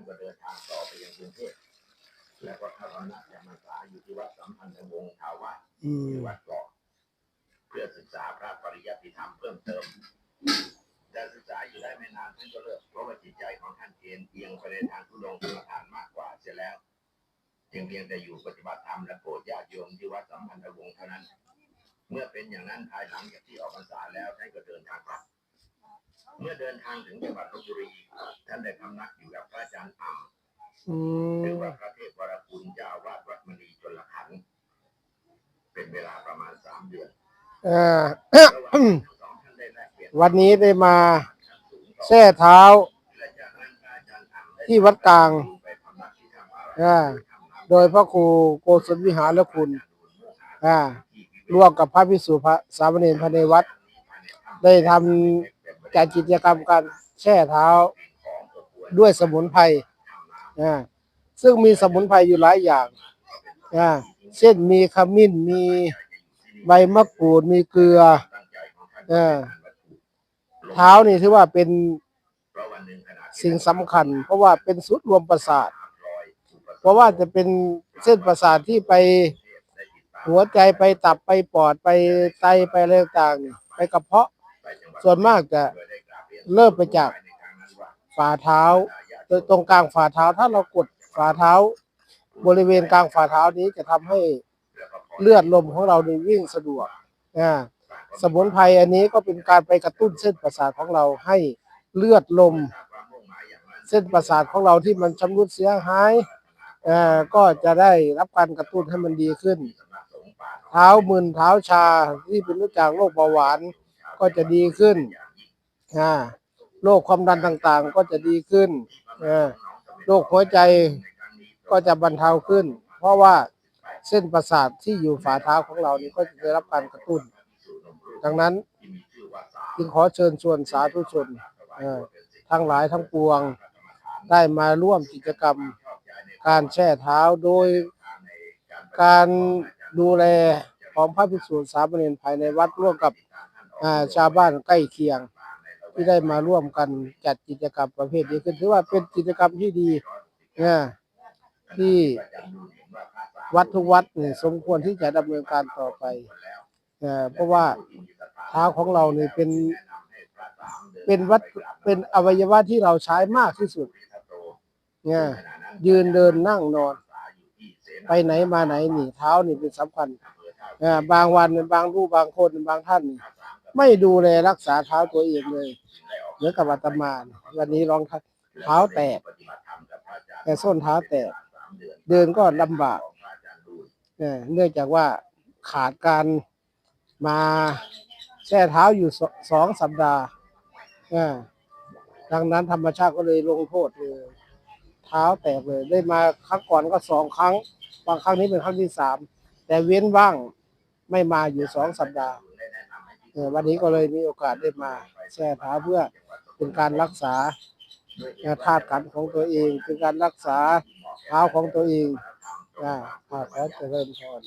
านก็เดินทางต่อไปยังกรุงเทพแล้วก็เข้าคณะจำพรรษาอยู่ที่วัดสัมพันธวงศ์ถาวรอืมที่วัดเกาะเพื่อศึกษาพระปริยัติธรรมเพิ่มเติมแต่ศึกษาอยู่ได้ไม่นานท่านก็เลิกเพราะว่าจิตใจของท่านเอนเอียงไปในทางทุรลงทุรทานมากกว่าเสียแล้วจึงเพียงแต่อยู่ปฏิบัติธรรมและโปรดญาติโยมที่วัดสัมพันธวงศ์เท่านั้น เมื่อเป็นอย่างนั้นภายหลังจากที่ออกพรรษาแล้วท่านก็เดินทางกลับเมื่อเดินทางถึงจังหวัดลบบุรีท่านได้พำนักอยู่กับพระอาจารย์อ่ำอืหรือมว่าพระเทพวรคุณเจ้าอาวาดวัดมณีชนลขันธ์เป็นเวลาประมาณสามเดือนเอ่อ ระหว่างนั้นทั้งสองท่านได้แลกเปลี่ยนวันนี้ได้มาขั้นสูงต่อแช่เท้า และจากนั้นพระอาจารย์อ่ำได้ที่วัดกลาง ไปพำนักที่ถ้ำอาอ่าโดยพระครูโกศลวิหารคุณ อ่า ร่วมกับพระพิสุพระสามเณรภายในวัด ได้ทำจัดกิจกรรมการแช่เท้า ด้วยสมุนไพร อ่าซึ่งมีสมุนไพรอยู่หลายอย่างอ่าเช่นมีขมิ้นมีใบมะกรูดมีเกลือเออเท้านี่ถือว่าเป็นสิ่งสำคัญ เพราะว่าเป็นสุดรวมประสาท เพราะว่าจะเป็นเส้นประสาทที่ไปหัวใจไปตับไปปอดไปไตไปอะไรต่างๆนี่ไปกระเพาะส่วนมากจะเริ่มไปจากฝ่าเท้า โดยตรงกลางฝ่าเท้า ถ้าเรากดฝ่าเท้า บริเวณกลางฝ่าเท้านี้จะทำให้เลือดลมของเราในวิ่งสะดวกอ่าสมุนไพรอันนี้ก็เป็นการไปกระตุ้นเส้นประสาทของเราให้เลือดลม เส้นประสาทของเราที่มันชำรุดเสียหายก็จะได้รับการกระตุ้นให้มันดีขึ้น เท้ามึนเท้าชาที่เป็นรู้จากโรคเบาหวานก็จะดีขึ้นโรคความดันต่างๆก็จะดีขึ้น โรคหัวใจก็จะบรรเทาขึ้น เพราะว่าเส้นประสาทที่อยู่ฝ่าเท้าของเรานี่ก็จะได้รับการกระตุ้น ดังนั้นจึงขอเชิญชวนสาธุชนทั้งหลายทั้งปวงได้มาร่วมกิจกรรมการแช่เท้าโดยการดูแลของพระภิกษุสามเณรภายในวัดร่วมกับชาวบ้านใกล้เคียง ที่ได้มาร่วมกันจัดกิจกรรมประเภทนี้ขึ้นถือว่าเป็นกิจกรรมที่ดีนะที่วัดทุกวัดเนี่ยสมควรที่จะดำเนินการต่อไปเอ่อเพราะว่าเท้าของเราเนี่ยเป็น เป็นวัดเป็นอวัยวะที่เราใช้มากที่สุดเนี่ยยืนเดินนั่งนอน ไปไหนมาไหนนี่เท้านี่เป็นสำคัญเอ่อบางวันบางรูปบางคนบางท่านนี่ ไม่ดูแลรักษาเท้าตัวเองเลยเหมือนกับอาตมานวันนี้รองเท้าแตกแต่ส้นเท้าแตก เดินก็ลำบากเนื่องจากว่าขาดการมาแช่เท้าอยู่สองสัปดาห์ดังนั้นธรรมชาติก็เลยลงโทษเลยเท้าแตกเลย ได้มาครั้งก่อนก็สองครั้ง บางครั้งนี้เป็นครั้งที่สามแต่เว้นว่างไม่มาอยู่สองสัปดาห์ วันนี้ก็เลยมีโอกาสได้มาแช่เท้าเพื่อเป็นการรักษาธาตุขันของตัวเอง เป็นการรักษาเท้าของตัวเองอ่าขอเจริญพร